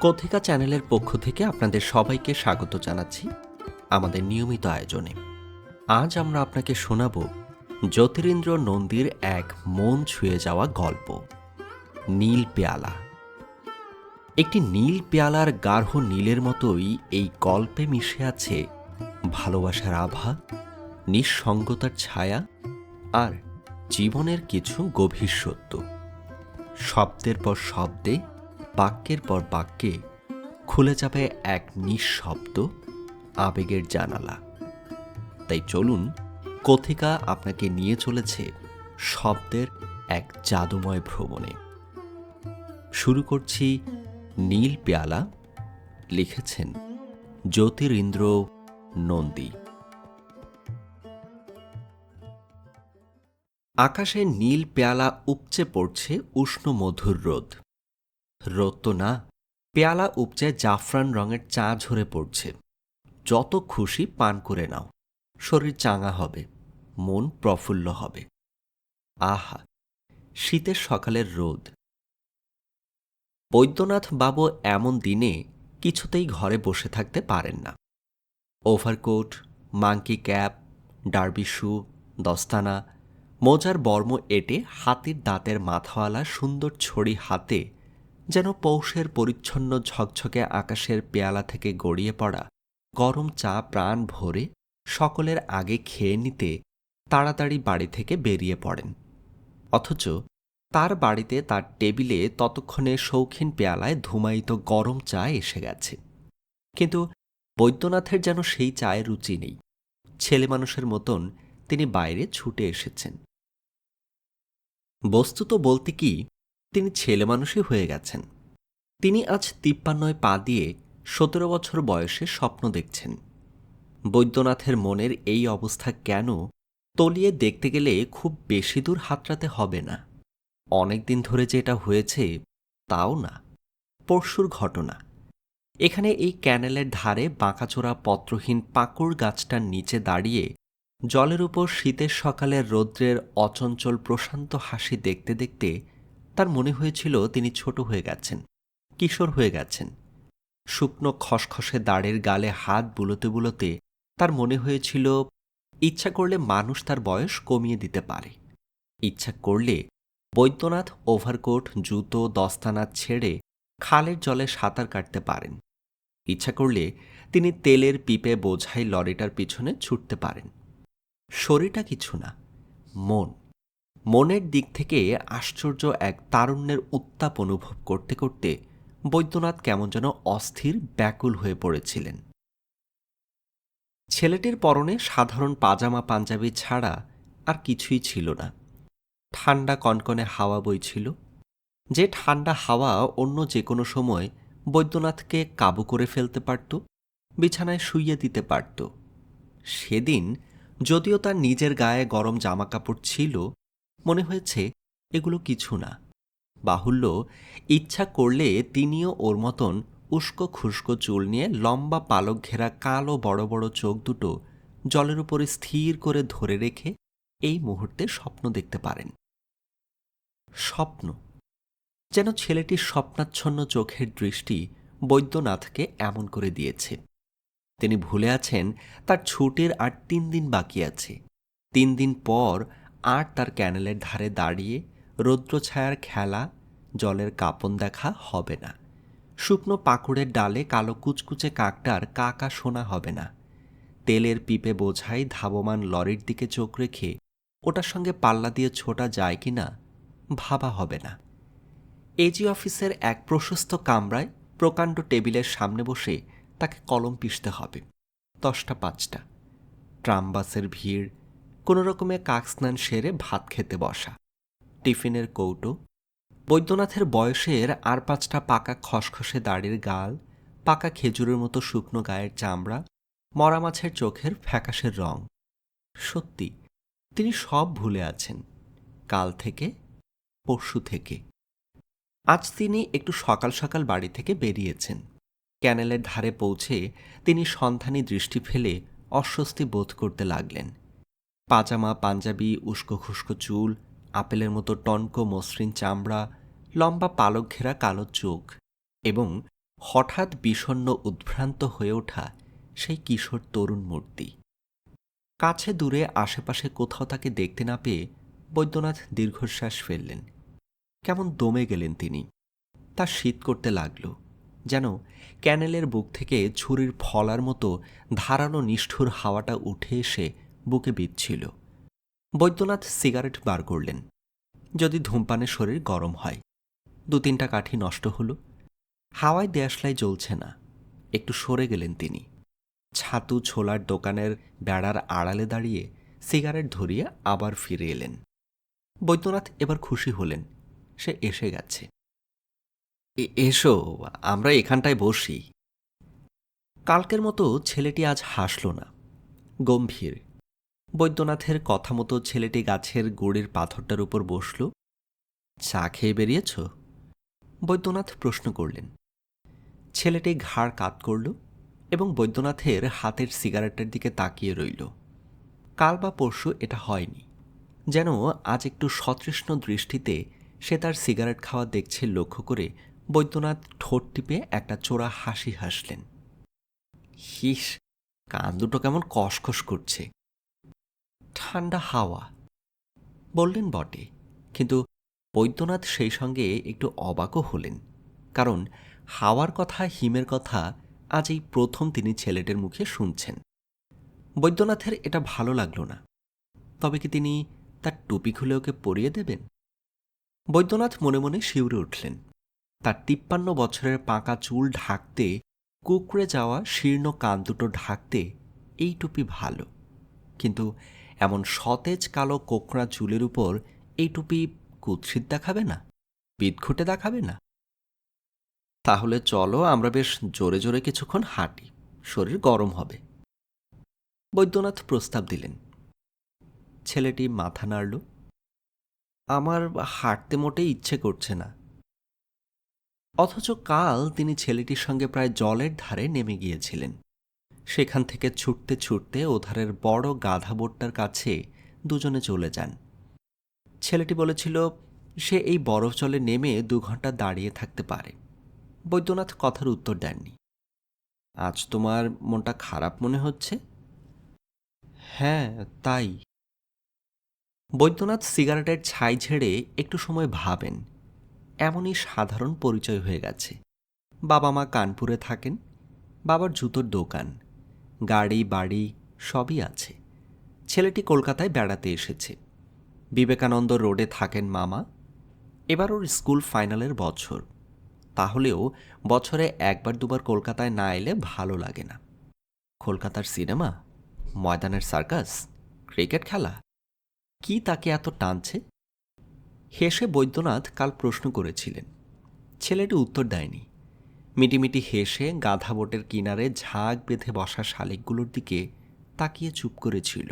কথিকা চ্যানেলের পক্ষ থেকে আপনাদের সবাইকে স্বাগত জানাচ্ছি আমাদের নিয়মিত আয়োজনে। আজ আমরা আপনাকে শোনাব জ্যোতিরিন্দ্র নন্দীর এক মন ছুঁয়ে যাওয়া গল্প, নীল পেয়ালা। একটি নীল পেয়ালার গাঢ় নীলের মতোই এই গল্পে মিশে আছে ভালোবাসার আভা, নিঃসঙ্গতার ছায়া আর জীবনের কিছু গভীর সত্য। শব্দের পর শব্দে বাক্যের পর বাক্যে খুলে যাবে এক নিঃশব্দ আবেগের জানালা। তাই চলুন, কথিকা আপনাকে নিয়ে চলেছে শব্দের এক জাদুময় ভ্রমণে। শুরু করছি নীল পেয়ালা, লিখেছেন জ্যোতিরিন্দ্র নন্দী। আকাশে নীল পেয়ালা উপচে পড়ছে উষ্ণ মধুর রোদ। রোদ তো না, পেয়ালা উপচে জাফরান রঙের চা ঝরে পড়ছে। যত খুশি পান করে নাও। শরীর চাঙা হবে, মন প্রফুল্ল হবে। আহা, শীতের সকালের রোদ। বৈদ্যনাথ বাবু এমন দিনে কিছুতেই ঘরে বসে থাকতে পারেন না। Overcoat, monkey cap, derby shoe, দস্তানা, মোজার বর্ম এটে হাতির দাঁতের মাথাওয়ালা সুন্দর ছড়ি হাতে যেন পৌষের পরিচ্ছন্ন ঝকঝকে আকাশের পেয়ালা থেকে গড়িয়ে পড়া গরম চা প্রাণ ভরে সকলের আগে খেয়ে নিতে তাড়াতাড়ি বাড়ি থেকে বেরিয়ে পড়েন। অথচ তার বাড়িতে তার টেবিলে ততক্ষণে শৌখিন পেয়ালায় ধুমায়িত গরম চা এসে গেছে। কিন্তু বৈদ্যনাথের যেন সেই চায়ের রুচি নেই। ছেলে মানুষের মতন তিনি বাইরে ছুটে এসেছেন। বস্তুত বলতে কি তিনি ছেলে মানুষই হয়ে গেছেন। তিনি আজ তিপ্পান্নয় পা দিয়ে সতেরো বছর বয়সে স্বপ্ন দেখছেন। বৈদ্যনাথের মনের এই অবস্থা কেন তলিয়ে দেখতে গেলে খুব বেশি দূর হাতড়াতে হবে না। অনেক দিন ধরে যে এটা হয়েছে, তাও না। পরশুর ঘটনা। এখানে এই ক্যানেলের ধারে বাঁকাচোরা পত্রহীন পাকুড় গাছটার নিচে দাঁড়িয়ে জলের উপর শীতের সকালের রৌদ্রের অচঞ্চল প্রশান্ত হাসি দেখতে দেখতে তার মনে হয়েছিল তিনি ছোট হয়ে গেছেন, কিশোর হয়ে গেছেন। শুকনো খসখসে দাঁড়ের গালে হাত বুলোতে বুলোতে তার মনে হয়েছিল, ইচ্ছা করলে মানুষ তার বয়স কমিয়ে দিতে পারে। ইচ্ছা করলে বৈদ্যনাথ ওভারকোট, জুতো, দস্তানা ছেড়ে খালের জলে সাঁতার কাটতে পারেন। ইচ্ছা করলে তিনি তেলের পিপে বোঝাই লরিটার পিছনে ছুটতে পারেন। শরীরটা কিছু না, মন। মনের দিক থেকে আশ্চর্য এক তারুণ্যের উত্তাপ অনুভব করতে করতে বৈদ্যনাথ কেমন যেন অস্থির, ব্যাকুল হয়ে পড়েছিলেন। ছেলেটির পরনে সাধারণ পাজামা পাঞ্জাবি ছাড়া আর কিছুই ছিল না। ঠান্ডা কনকনে হাওয়া বইছিল যে ঠান্ডা হাওয়া অন্য যে কোনো সময় বৈদ্যনাথকে কাবু করে ফেলতে পারত, বিছানায় শুইয়ে দিতে পারত। সেদিন যদিও তার নিজের গায়ে গরম জামাকাপড় ছিল মনে হয়েছে এগুলো কিছু না। বাহুল্য ইচ্ছা করলে তিনিও ওর মতন উস্কো খুস্কো চুল নিয়ে লম্বা পালক ঘেরা কালো বড় বড় চোখ দুটো জলের উপরে স্থির করে ধরে রেখে এই মুহূর্তে স্বপ্ন দেখতে পারেন। স্বপ্ন। যেন ছেলেটির স্বপ্নাচ্ছন্ন চোখের দৃষ্টি বৈদ্যনাথকে এমন করে দিয়েছে। তিনি ভুলে আছেন তার ছুটির আর তিন দিন বাকি আছে। তিন দিন পর আর তার ক্যানেলের ধারে দাঁড়িয়ে রৌদ্রছায়ার খেলা জলের কাপন দেখা হবে না। শুকনো পাকুড়ের ডালে কালো কুচকুচে কাকটার কাকা শোনা হবে না। তেলের পিপে বোঝাই ধাবমান লরির দিকে চোখ রেখে ওটার সঙ্গে পাল্লা দিয়ে ছোটা যায় কি না ভাবা হবে না। এজি অফিসের এক প্রশস্ত কামরায় প্রকাণ্ড টেবিলের সামনে বসে তাকে কলম পিষতে হবে। দশটা পাঁচটা। ট্রামবাসের ভিড় কোনো রকমে কাক স্নান সেরে ভাত খেতে বসা। টিফিনের কৌটো। বৈদ্যনাথের বয়সের আর পাঁচটা পাকা খসখসে দাড়ির গাল, পাকা খেজুরের মতো শুকনো গায়ের চামড়া, মরা মাছের চোখের ফ্যাকাশের রং। সত্যি, তিনি সব ভুলে আছেন, কাল থেকে, পরশু থেকে। আজ তিনি একটু সকাল সকাল বাড়ি থেকে বেরিয়েছেন। ক্যানেলের ধারে পৌঁছে তিনি সন্ধানী দৃষ্টি ফেলে অস্বস্তি বোধ করতে লাগলেন। পাজামা, পাঞ্জাবি, উস্কো খুস্কো চুল, আপেলের মতো টনকো মসৃণ চামড়া, লম্বা পালক ঘেরা কালো চোখ এবং হঠাৎ বিষণ্ণ উদ্ভ্রান্ত হয়ে ওঠা সেই কিশোর তরুণ মূর্তি। কাছে দূরে আশেপাশে কোথাও তাকে দেখতে না পেয়ে বৈদ্যনাথ দীর্ঘশ্বাস ফেললেন। কেমন দমে গেলেন তিনি। তা শীত করতে লাগল, যেন ক্যানেলের বুক থেকে ছুরির ফলার মতো ধারালো নিষ্ঠুর হাওয়াটা উঠে এসে বুকে বিচ্ছিল বৈদ্যনাথ সিগারেট বার করলেন। যদি ধূমপানে শরীর গরম হয়। দু তিনটা কাঠি নষ্ট হলো। হাওয়ায় দেয়াশলাই জ্বলছে না। একটু সরে গেলেন তিনি। ছাতু ছোলার দোকানের বেড়ার আড়ালে দাঁড়িয়ে সিগারেট ধরিয়ে আবার ফিরে এলেন। বৈদ্যনাথ এবার খুশি হলেন। সে এসে গেছে। এসো, আমরা এখানটায় বসি। কালকের মতো ছেলেটি আজ হাসল না। গম্ভীর। বৈদ্যনাথের কথা মতো ছেলেটি গাছের গোড়ের পাথরটার উপর বসল। চা খেয়ে বেরিয়েছ? বৈদ্যনাথ প্রশ্ন করলেন। ছেলেটি ঘাড় কাত করল এবং বৈদ্যনাথের হাতের সিগারেটের দিকে তাকিয়ে রইল। কাল বা পরশু এটা হয়নি। যেন আজ একটু সতৃষ্ণ দৃষ্টিতে সে তার সিগারেট খাওয়া দেখছে লক্ষ্য করে বৈদ্যনাথ ঠোঁট টিপে একটা চোরা হাসি হাসলেন। হিস, কান দুটো কেমন কষকষ করছে। ঠান্ডা হাওয়া। বললেন বটে, কিন্তু বৈদ্যনাথ সেই সঙ্গে একটু অবাকও হলেন, কারণ হাওয়ার কথা, হিমের কথা আজ এই প্রথম তিনি ছেলেটির মুখে শুনছেন। বৈদ্যনাথের এটা ভালো লাগল না। তবে কি তিনি তার টুপি খুলে ওকে পরিয়ে দেবেন? বৈদ্যনাথ মনে মনে শিউরে উঠলেন। তার তিপ্পান্ন বছরের পাকা চুল ঢাকতে, কুকড়ে যাওয়া শীর্ণ কান দুটো ঢাকতে এই টুপি ভালো। কিন্তু এমন সতেজ কালো কোকড়া চুলের উপর এই টুপি কুৎসিত দেখাবে না? বিদঘুটে দেখাবে না? তাহলে চলো আমরা বেশ জোরে জোরে কিছুক্ষণ হাঁটি। শরীর গরম হবে। বৈদ্যনাথ প্রস্তাব দিলেন। ছেলেটি মাথা নাড়ল। আমার হাঁটতে মোটেই ইচ্ছে করছে না। অথচ কাল তিনি ছেলেটির সঙ্গে প্রায় জলের ধারে নেমে গিয়েছিলেন। সেখান থেকে ছুটতে ছুটতে ওধারের বড় গাধা বোটটার কাছে দুজনে চলে যান। ছেলেটি বলেছিল, সে এই বরফ জলে নেমে দু ঘণ্টা দাঁড়িয়ে থাকতে পারে। বৈদ্যনাথ কথার উত্তর দেননি। আজ তোমার মনটা খারাপ মনে হচ্ছে? হ্যাঁ তাই। বৈদ্যনাথ সিগারেটের ছাই ঝেড়ে একটু সময় ভাবেন। এমনই সাধারণ পরিচয় হয়ে গেছে। বাবা মা কানপুরে থাকেন, বাবার জুতোর দোকান। গাড়ি, বাড়ি সবই আছে। ছেলেটি কলকাতায় বেড়াতে এসেছে। বিবেকানন্দ রোডে থাকেন মামা। এবার ওর স্কুল ফাইনালের বছর। তাহলেও বছরে একবার, দুবার কলকাতায় না এলে ভালো লাগে না। কলকাতার সিনেমা, ময়দানের সার্কাস, ক্রিকেট খেলা, কি তাকে এত টানছে? হেসে বৈদ্যনাথ কাল প্রশ্ন করেছিলেন। ছেলেটি উত্তর দেয়নি। মিটিমিটি হেসে গাধা বোটের কিনারে ঝাঁক বেঁধে বসা শালিকগুলোর দিকে তাকিয়ে চুপ করেছিল।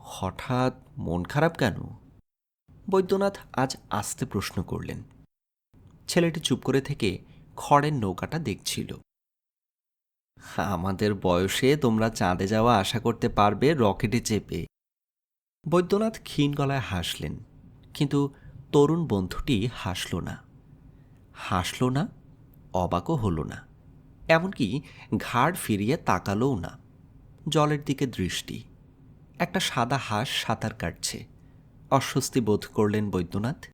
হঠাৎ মন খারাপ কেন? বৈদ্যনাথ আজ আস্তে প্রশ্ন করলেন। ছেলেটি চুপ করে থেকে খড়ের নৌকাটা দেখছিল। আমাদের বয়সে তোমরা চাঁদে যাওয়া আশা করতে পারবে রকেটে চেপে। বৈদ্যনাথ ক্ষীণ গলায় হাসলেন, কিন্তু তরুণ বন্ধুটি হাসল না। হাসল না? অবাকও হল না। এমনকি ঘাড় ফিরিয়ে তাকালোও না। জলের দিকে দৃষ্টি। একটা সাদা হাঁস সাঁতার কাটছে। অস্বস্তি বোধ করলেন বৈদ্যনাথ।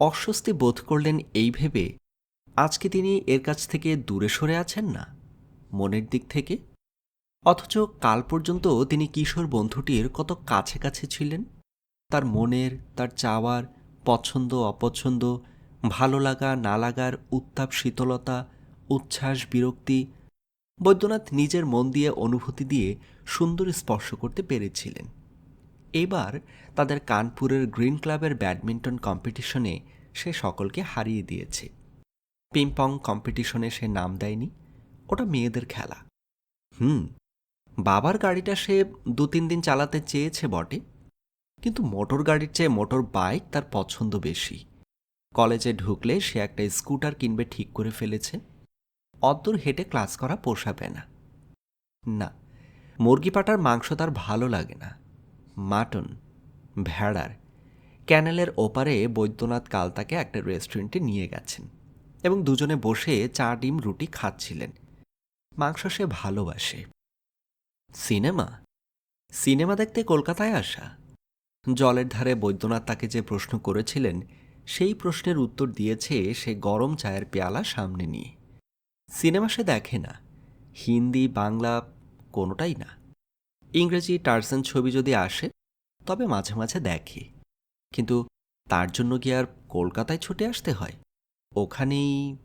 অস্বস্তি বোধ করলেন এই ভেবে, আজকে তিনি এর কাছ থেকে দূরে সরে আছেন না? মনের দিক থেকে? অথচ কাল পর্যন্ত তিনি কিশোর বন্ধুটির কত কাছে কাছে ছিলেন? তার মনের, তার চাওয়ার, পছন্দ, অপছন্দ ভালো লাগা, না লাগার উত্তাপ, শীতলতা, উচ্ছ্বাস, বিরক্তি বৈদ্যনাথ নিজের মন দিয়ে অনুভূতি দিয়ে সুন্দর স্পর্শ করতে পেরেছিলেন। এবার তাদের কানপুরের গ্রিন ক্লাবের ব্যাডমিন্টন কম্পিটিশনে সে সকলকে হারিয়ে দিয়েছে। পিংপং কম্পিটিশনে সে নাম দেয়নি, ওটা মেয়েদের খেলা। হুম, বাবার গাড়িটা সে দু তিন দিন চালাতে চেয়েছে বটে, কিন্তু মোটর গাড়ির চেয়ে মোটর বাইক তার পছন্দ বেশি। কলেজে ঢুকলে সে একটা স্কুটার কিনবে ঠিক করে ফেলেছে। অদ্দূর হেঁটে ক্লাস করা পোষাবে না। না, মুরগি পাটার মাংস তার ভালো লাগে না। মাটন, ভেড়ার, ক্যানেলের ওপারে বৈদ্যনাথ কাল তাকে একটা রেস্টুরেন্টে নিয়ে গেছেন এবং দুজনে বসে চা, ডিম, রুটি খাচ্ছিলেন। মাংস সে ভালোবাসে। সিনেমা? সিনেমা দেখতে কলকাতায় আসা? জলের ধারে বৈদ্যনাথ তাকে যে প্রশ্ন করেছিলেন সেই প্রশ্নের উত্তর দিয়েছে সে গরম চায়ের পেয়ালা সামনে নিয়ে। সিনেমা সে দেখে না। হিন্দি, বাংলা কোনোটাই না। ইংরেজি টার্সেন ছবি যদি আসে, তবে মাঝে মাঝে দেখে। কিন্তু তার জন্য কি আর কলকাতায় ছুটে আসতে হয়? ওখানেই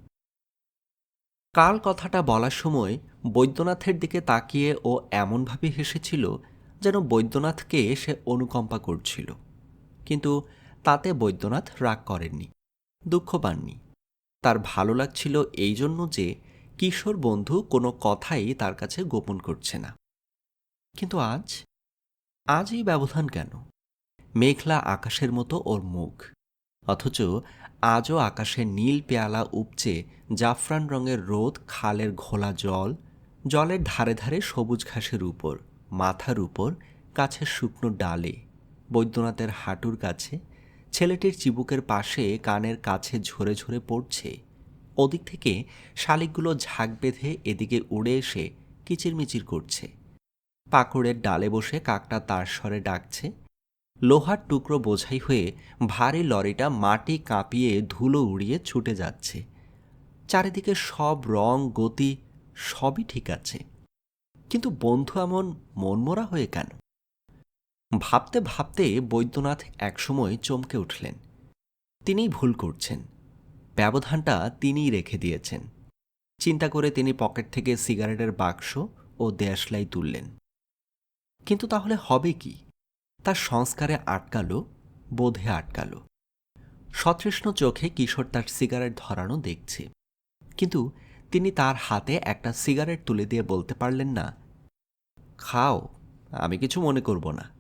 কাল কথাটা বলার সময় বৈদ্যনাথের দিকে তাকিয়ে ও এমনভাবে হেসেছিল যেন বৈদ্যনাথকে সে অনুকম্পা করছিল। কিন্তু তাতে বৈদ্যনাথ রাগ করেননি, দুঃখ পাননি। তার ভালো লাগছিল এই জন্য যে কিশোর বন্ধু কোনো কথাই তার কাছে গোপন করছে না। কিন্তু আজ? আজ এই ব্যবধান কেন? মেঘলা আকাশের মতো ওর মুখ। অথচ আজও আকাশে নীল পেয়ালা উপচে জাফরান রঙের রোদ, খালের ঘোলা জল, জলের ধারে ধারে সবুজ ঘাসের উপর, মাথার উপর গাছের শুকনো ডালে, বৈদ্যনাথের হাঁটুর কাছে ছেলেটির চিবুকের পাশে কানের কাছে ঝরে ঝরে পড়ছে। ওদিক থেকে শালিকগুলো ঝাঁক বেঁধে এদিকে উড়ে এসে কিচিরমিচির করছে। পাকড়ের ডালে বসে কাকটা তার স্বরে ডাকছে, লোহার টুকরো বোঝাই হয়ে ভারী লরিটা মাটি কাঁপিয়ে ধুলো উড়িয়ে ছুটে যাচ্ছে। চারিদিকে সব রং, গতি সবই ঠিক আছে। কিন্তু বন্ধু এমন মনমরা হয়ে কেন? ভাবতে ভাবতে বৈদ্যনাথ একসময় চমকে উঠলেন। তিনিই ভুল করছেন। ব্যবধানটা তিনিই রেখে দিয়েছেন। চিন্তা করে তিনি পকেট থেকে সিগারেটের বাক্স ও দেয়াশলাই তুললেন। কিন্তু তাহলে হবে কি? তার সংস্কারে আটকালো, বোধে আটকালো। সতৃষ্ণ চোখে কিশোর তার সিগারেট ধরানো দেখছে। কিন্তু তিনি তার হাতে একটা সিগারেট তুলে দিয়ে বলতে পারলেন না, খাও, আমি কিছু মনে করব না।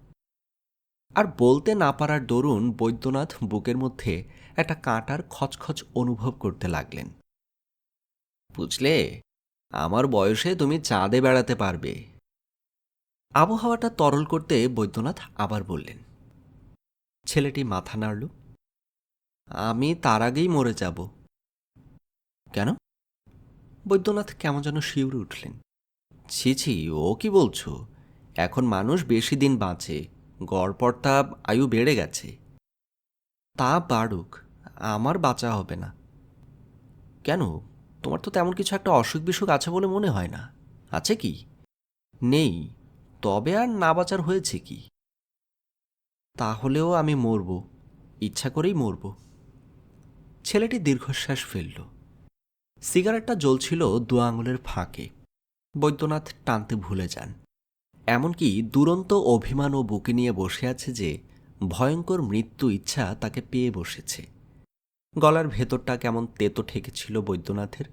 আর বলতে না পারার দরুন বৈদ্যনাথ বুকের মধ্যে একটা কাঁটার খচখচ অনুভব করতে লাগলেন। বুঝলে, আমার বয়সে তুমি চাঁদে বেড়াতে পারবে। আবহাওয়াটা তরল করতে বৈদ্যনাথ আবার বললেন, ছেলেটি মাথা নাড়ল, আমি তার আগেই মরে যাব। কেন? বৈদ্যনাথ কেমন যেন শিউরে উঠলেন, ছি ছি, ও কি বলছো? এখন মানুষ বেশি দিন বাঁচে গড়পড়তা আয়ু বেড়ে গেছে। তা বাড়ুক, আমার বাঁচা হবে না। কেন? তোমার তো তেমন কিছু একটা অসুখ বিসুখ আছে বলে মনে হয় না। আছে কি? নেই, তবে আর না বাঁচার হয়েছে কি? তাহলেও আমি মরব, ইচ্ছা করেই মরব। ছেলেটি দীর্ঘশ্বাস ফেলল। সিগারেটটা জ্বলছিল দু আঙুলের ফাঁকে। বৈদ্যনাথ টানতে ভুলে যান। এমনকি দুরন্ত অভিমান ও বুকে নিয়ে বসে আছে যে, ভয়ঙ্কর মৃত্যু ইচ্ছা তাকে পেয়ে বসেছে। গলার ভেতরটা কেমন তেতো ঠেকেছিল বৈদ্যনাথের।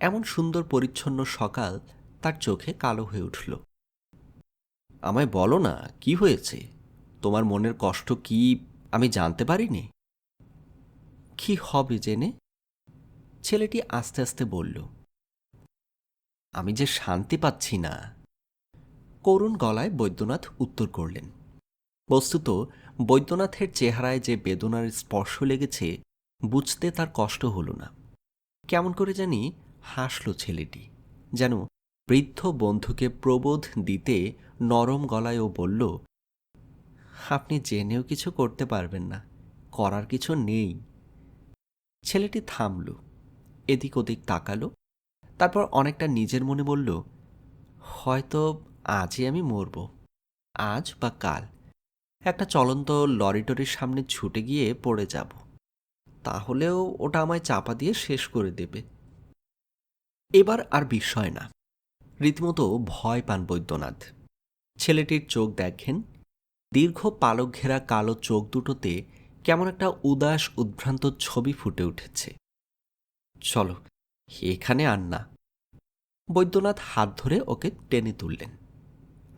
এমন সুন্দর পরিচ্ছন্ন সকাল তার চোখে কালো হয়ে উঠল। আমায় বলো না, কি হয়েছে? তোমার মনের কষ্ট কি আমি জানতে পারিনি? কি হবে জেনে? ছেলেটি আস্তে আস্তে বলল, আমি যে শান্তি পাচ্ছি না করুণ গলায় বৈদ্যনাথ উত্তর করলেন। বস্তুত, বৈদ্যনাথের চেহারায় যে বেদনার স্পর্শ লেগেছে, বুঝতে তার কষ্ট হলো না। কেমন করে জানি হাসল ছেলেটি, যেন বৃদ্ধ বন্ধুকে প্রবোধ দিতে নরম গলায় ও বলল, আপনি জেনেও কিছু করতে পারবেন না, করার কিছু নেই। ছেলেটি থামল এদিক ওদিক তাকালো, তারপর অনেকটা নিজের মনে বলল, হয়তো আজই আমি মরব। আজ বা কাল। একটা চলন্ত লরিটরির সামনে ছুটে গিয়ে পড়ে যাব। তাহলেও ওটা আমায় চাপা দিয়ে শেষ করে দেবে। এবার আর বিস্ময় না। রীতিমতো ভয় পান বৈদ্যনাথ। ছেলেটির চোখ দেখেন। দীর্ঘ পালক ঘেরা কালো চোখ দুটোতে কেমন একটা উদাস, উদ্ভ্রান্ত ছবি ফুটে উঠেছে। চলো, এখানে আর না। বৈদ্যনাথ হাত ধরে ওকে টেনে তুললেন।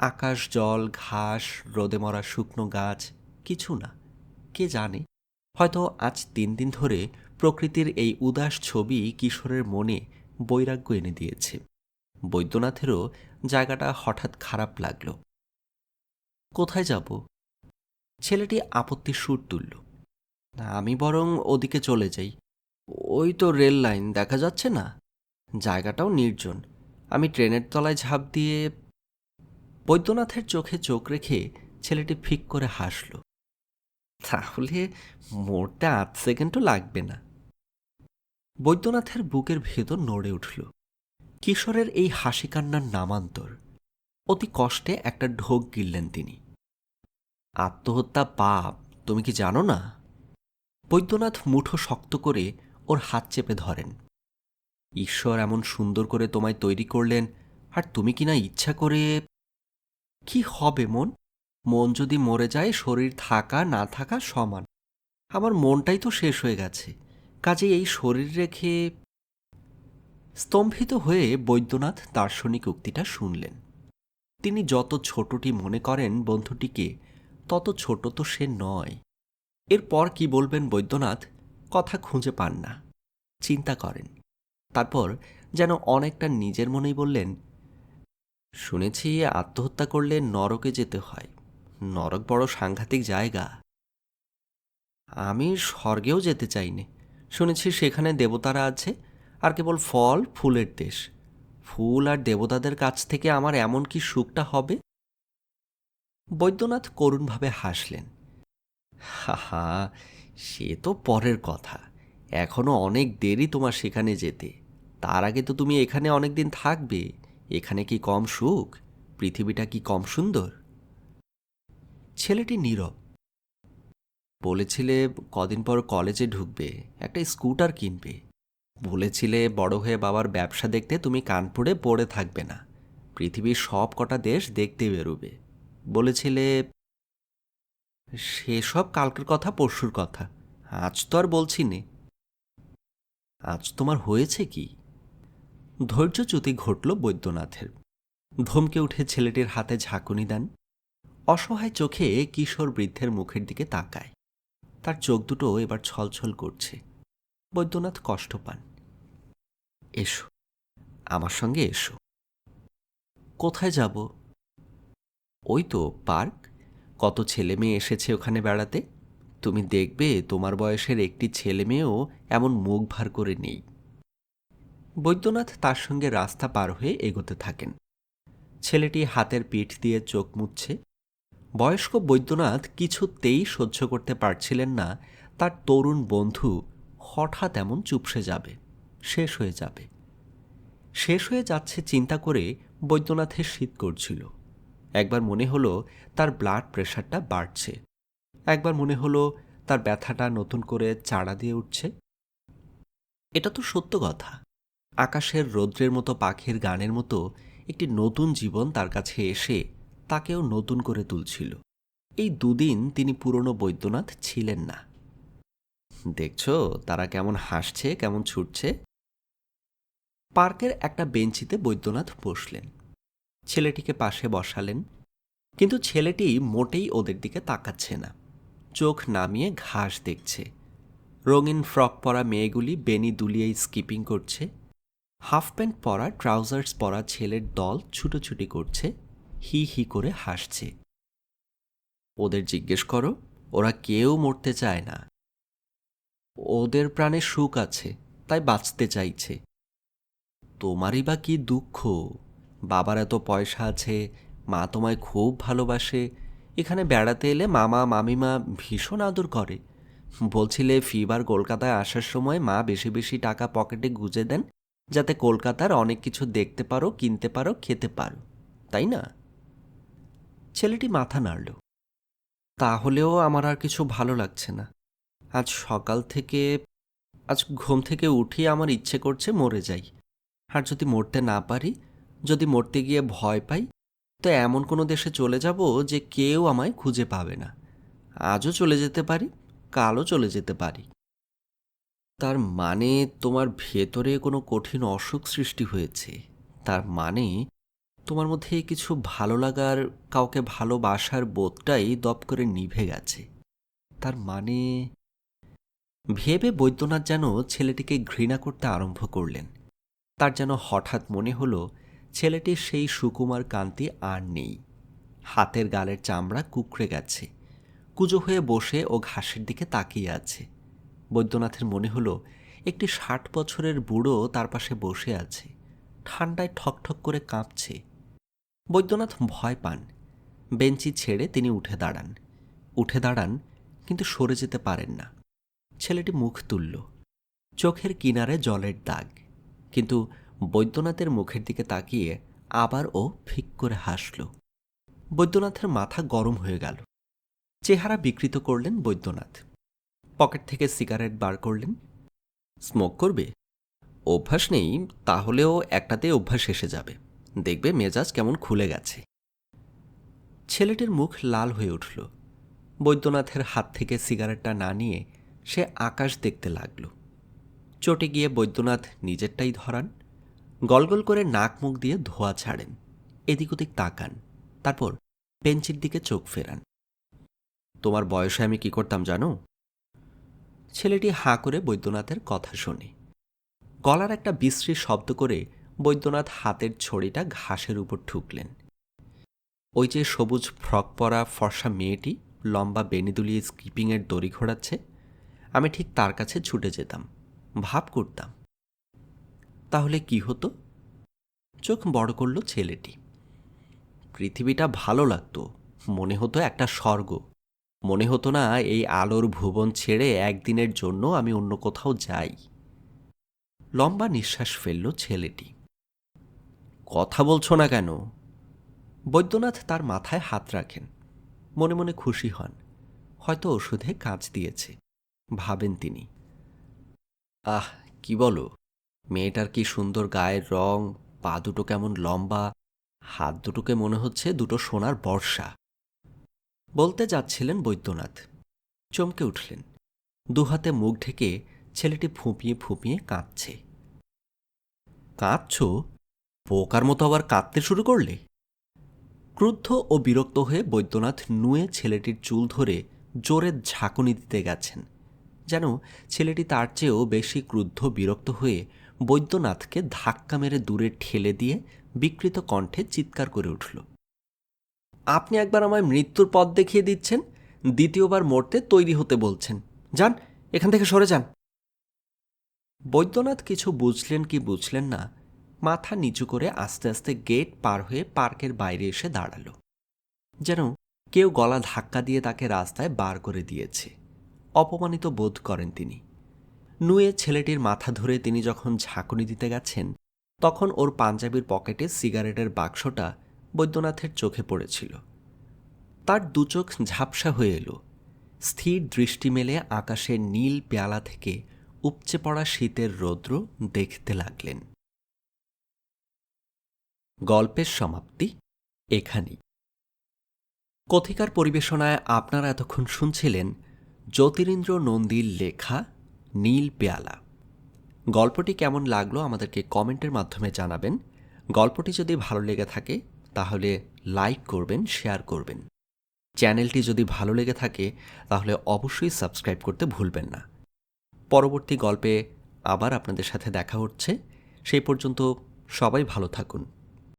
আকাশ জল, ঘাস, রোদে মরা শুকনো গাছ, কিছু না। কে জানে? হয়তো আজ তিন দিন ধরে প্রকৃতির এই উদাস ছবি কিশোরের মনে বৈরাগ্য এনে দিয়েছে। বৈদ্যনাথেরও জায়গাটা হঠাৎ খারাপ লাগল। কোথায় যাব? ছেলেটি আপত্তির সুর তুলল। আমি বরং ওদিকে চলে যাই। ওই তো রেল লাইন, দেখা যাচ্ছে না। জায়গাটাও নির্জন। আমি ট্রেনের তলায় ঝাঁপ দিয়ে বৈদ্যনাথের চোখে চোখ রেখে ছেলেটি ফিক করে হাসল। তাহলে মোড়টা আধ সেকেন্ডও লাগবে না। বৈদ্যনাথের বুকের ভেতর নড়ে উঠল। কিশোরের এই হাসি কান্নার নামান্তর। অতি কষ্টে একটা ঢোক গিললেন তিনি। আত্মহত্যা পাপ, তুমি কি জানো না? বৈদ্যনাথ মুঠো শক্ত করে ওর হাত চেপে ধরেন। ঈশ্বর এমন সুন্দর করে তোমায় তৈরি করলেন, আর তুমি কিনা ইচ্ছা করে কি হবে মন? মন যদি মরে যায়, শরীর থাকা, না থাকা সমান। আমার মনটাই তো শেষ হয়ে গেছে। কাজে এই শরীর রেখে স্তম্ভিত হয়ে বৈদ্যনাথ দার্শনিক উক্তিটা শুনলেন। তিনি যত ছোটটি মনে করেন বন্ধুটিকে, তত ছোট তো সে নয়। এরপর কি বলবেন বৈদ্যনাথ? কথা খুঁজে পান না। চিন্তা করেন। তারপর যেন অনেকটা নিজের মনেই বললেন শুনেছি আত্মহত্যা করলে নরকে যেতে হয়। নরক বড় সাংঘাতিক জায়গা। আমি স্বর্গেও যেতে চাইনি। শুনেছি সেখানে দেবতারা আছে, আর কেবল ফল, ফুলের দেশ। ফুল আর দেবতাদের কাছ থেকে আমার এমন কি সুখটা হবে? বৈদ্যনাথ করুণভাবে হাসলেন। হা সে তো পরের কথা। এখনও অনেক দেরি তোমার সেখানে যেতে। তার আগে তো তুমি এখানে অনেক দিন থাকবে। এখানে কি কম সুখ? পৃথিবীটা কি কম সুন্দর? ছেলেটি নীরব। বলেছিলে কদিন পর কলেজে ঢুকবে, একটা স্কুটার কিনবে। বলেছিলে বড় হয়ে বাবার ব্যবসা দেখতে তুমি কানপুরে পড়ে থাকবে না। পৃথিবীর সব কটা দেশ দেখতে বেরোবে। বলেছিলে, সেসব কালকের কথা, পরশুর কথা। আজ তো আর বলছি নে। আজ তোমার হয়েছে কি? ধৈর্যচ্যুতি ঘটল বৈদ্যনাথের। ধমকে উঠে ছেলেটির হাতে ঝাঁকুনি দেন। অসহায় চোখে কিশোর বৃদ্ধের মুখের দিকে তাকায়। তার চোখ দুটো এবার ছলছল করছে। বৈদ্যনাথ কষ্ট পান। এসো, আমার সঙ্গে এসো। কোথায় যাব? ওই তো পার্ক। কত ছেলে মেয়ে এসেছে ওখানে বেড়াতে। তুমি দেখবে তোমার বয়সের একটি ছেলে মেয়েও এমন মুখ ভার করে নেই। বৈদ্যনাথ তার সঙ্গে রাস্তা পার হয়ে এগোতে থাকেন। ছেলেটি হাতের পিঠ দিয়ে চোখ মুছছে। বয়স্ক বৈদ্যনাথ কিছুতেই সহ্য করতে পারছিলেন না। তার তরুণ বন্ধু হঠাৎ এমন চুপসে যাবে, শেষ হয়ে যাবে। শেষ হয়ে যাচ্ছে চিন্তা করে বৈদ্যনাথের শীত করছিল। একবার মনে হলো তার ব্লাড প্রেশারটা বাড়ছে। একবার মনে হলো তার ব্যথাটা নতুন করে চাড়া দিয়ে উঠছে। এটা তো সত্য কথা। আকাশের রৌদ্রের মতো, পাখির গানের মতো একটি নতুন জীবন তার কাছে এসে তাকেও নতুন করে তুলছিল। এই দুদিন তিনি পুরনো বৈদ্যনাথ ছিলেন না। দেখছ, তারা কেমন হাসছে, কেমন ছুটছে? পার্কের একটা বেঞ্চিতে বৈদ্যনাথ বসলেন। ছেলেটিকে পাশে বসালেন, কিন্তু ছেলেটি মোটেই ওদের দিকে তাকাচ্ছে না। চোখ নামিয়ে ঘাস দেখছে। রঙিন ফ্রক পরা মেয়েগুলি বেনি দুলিয়ে স্কিপিং করছে। হাফ প্যান্ট পরা, ট্রাউজার্স পরা ছেলের দল ছুটোছুটি করছে, হি হি করে হাসছে। ওদের জিজ্ঞেস করো, ওরা কেউ মরতে চায় না। ওদের প্রাণে সুখ আছে, তাই বাঁচতে চাইছে। তোমারই বা কি দুঃখ? বাবার এত পয়সা আছে, মা তোমায় খুব ভালোবাসে। এখানে বেড়াতে এলে মামা, মামিমা ভীষণ আদর করে। বলছিলে ফিবার কলকাতায় আসার সময় মা বেশি বেশি টাকা পকেটে গুজে দেন যাতে কলকাতার অনেক কিছু দেখতে পারো, কিনতে পারো, খেতে পারো, তাই না? ছেলেটি মাথা নাড়ল। তাহলেও আমার আর কিছু ভালো লাগছে না। আজ সকাল থেকে, আজ ঘুম থেকে উঠি আমার ইচ্ছে করছে মরে যাই। আর যদি মরতে না পারি, যদি মরতে গিয়ে ভয় পাই, তো এমন কোনো দেশে চলে যাব যে কেউ আমায় খুঁজে পাবে না। আজও চলে যেতে পারি, কালও চলে যেতে পারি। তার মানে তোমার ভেতরে কোনো কঠিন অসুখ সৃষ্টি হয়েছে। তার মানে তোমার মধ্যে কিছু ভালো লাগার, কাউকে ভালোবাসার বোধটাই দপ করে নিভে গেছে। তার মানে ভেবে বৈদ্যনাথ যেন ছেলেটিকে ঘৃণা করতে আরম্ভ করলেন। তার যেন হঠাৎ মনে হলো ছেলেটির সেই সুকুমার কান্তি আর নেই। হাতের গালের চামড়া কুকড়ে গেছে। কুজো হয়ে বসে ও ঘাসের দিকে তাকিয়ে আছে। বৈদ্যনাথের মনে হলো, একটি ষাট বছরের বুড়ো তার পাশে বসে আছে, ঠান্ডায় ঠকঠক করে কাঁপছে। বৈদ্যনাথ ভয় পান। বেঞ্চি ছেড়ে তিনি উঠে দাঁড়ান। উঠে দাঁড়ান, কিন্তু সরে যেতে পারেন না। ছেলেটি মুখ তুলল। চোখের কিনারে জলের দাগ। কিন্তু বৈদ্যনাথের মুখের দিকে তাকিয়ে আবার ও ফিক করে হাসল। বৈদ্যনাথের মাথা গরম হয়ে গেল। চেহারা বিকৃত করলেন বৈদ্যনাথ। পকেট থেকে সিগারেট বার করলেন। স্মোক করবে? অভ্যাস নেই, তাহলেও একটাতে অভ্যাস এসে যাবে। দেখবে মেজাজ কেমন খুলে গেছে। ছেলেটির মুখ লাল হয়ে উঠল। বৈদ্যনাথের হাত থেকে সিগারেটটা না নিয়ে সে আকাশ দেখতে লাগল। চটে গিয়ে বৈদ্যনাথ নিজেরটাই ধরান, গলগল করে নাক মুখ দিয়ে ধোয়া ছাড়েন। এদিক ওদিক তাকান, তারপর বেঞ্চির দিকে চোখ ফেরান। তোমার বয়সে আমি কি করতাম জানো? ছেলেটি হাঁ করে বৈদ্যনাথের কথা শোনে। গলার একটা বিশ্রী শব্দ করে বৈদ্যনাথ হাতের ছড়িটা ঘাসের উপর ঠুকলেন। ওই যে সবুজ ফ্রক পরা ফর্সা মেয়েটি লম্বা বেনি দুলিয়ে স্কিপিংয়ের দড়ি ঘোরাচ্ছে, আমি ঠিক তার কাছে ছুটে যেতাম, ভাব করতাম। তাহলে কি হতো? চোখ বড় করল ছেলেটি। পৃথিবীটা ভালো লাগতো, মনে হতো একটা স্বর্গ। মনে হতো না এই আলোর ভুবন ছেড়ে একদিনের জন্য আমি অন্য কোথাও যাই। লম্বা নিঃশ্বাস ফেলল ছেলেটি। কথা বলছো না কেন? বৈদ্যনাথ তার মাথায় হাত রাখেন। মনে মনে খুশি হন। হয়তো ওষুধে কাজ দিয়েছে। ভাবেন তিনি। আহ, কি বলো? মেয়েটার কি সুন্দর গায়ের রং, পা দুটো কেমন লম্বা, হাত দুটোকে মনে হচ্ছে দুটো সোনার বর্ষা। বলতে যাচ্ছিলেন বৈদ্যনাথ। চমকে উঠলেন। দুহাতে মুখ ঢেকে ছেলেটি ফুঁপিয়ে ফুঁপিয়ে কাঁদছে। কাঁদছ? পোকার মতো আবার কাঁদতে শুরু করলে? ক্রুদ্ধ ও বিরক্ত হয়ে বৈদ্যনাথ নুয়ে ছেলেটির চুল ধরে জোরে ঝাঁকুনি দিতে গেছেন। যেন ছেলেটি তার চেয়েও বেশি ক্রুদ্ধ, বিরক্ত হয়ে বৈদ্যনাথকে ধাক্কা মেরে দূরে ঠেলে দিয়ে বিকৃত কণ্ঠে চিৎকার করে উঠল। আপনি একবার আমায় মৃত্যুর পথ দেখিয়ে দিচ্ছেন, দ্বিতীয়বার মরতে তৈরি হতে বলছেন। যান, এখান থেকে সরে যান। বৈদ্যনাথ কিছু বুঝলেন কি বুঝলেন না, মাথা নিচু করে আস্তে আস্তে গেট পার হয়ে পার্কের বাইরে এসে দাঁড়াল। যেন কেউ গলা ধাক্কা দিয়ে তাকে রাস্তায় বার করে দিয়েছে। অপমানিত বোধ করেন তিনি। নুয়ে ছেলেটির মাথা ধরে তিনি যখন ঝাঁকুনি দিতে গেছেন, তখন ওর পাঞ্জাবির পকেটে সিগারেটের বাক্সটা বৈদ্যনাথের চোখে পড়েছিল। তার দুচোখ ঝাপসা হয়ে এলো। স্থির দৃষ্টি মেলে আকাশের নীল পেয়ালা থেকে উপচে পড়া শীতের রৌদ্র দেখতে লাগলেন। গল্পের সমাপ্তি এখানেই। কথিকার পরিবেশনায় আপনারা এতক্ষণ শুনছিলেন জ্যোতিরিন্দ্র নন্দীর লেখা নীল পেয়ালা। গল্পটি কেমন লাগল আমাদেরকে কমেন্টের মাধ্যমে জানাবেন। গল্পটি যদি ভালো লেগে থাকে তাহলে লাইক করবেন, শেয়ার করবেন। চ্যানেলটি যদি ভালো লেগে থাকে, তাহলে অবশ্যই সাবস্ক্রাইব করতে ভুলবেন না। পরবর্তী গল্পে আবার আপনাদের সাথে দেখা হচ্ছে। সেই পর্যন্ত সবাই ভালো থাকুন।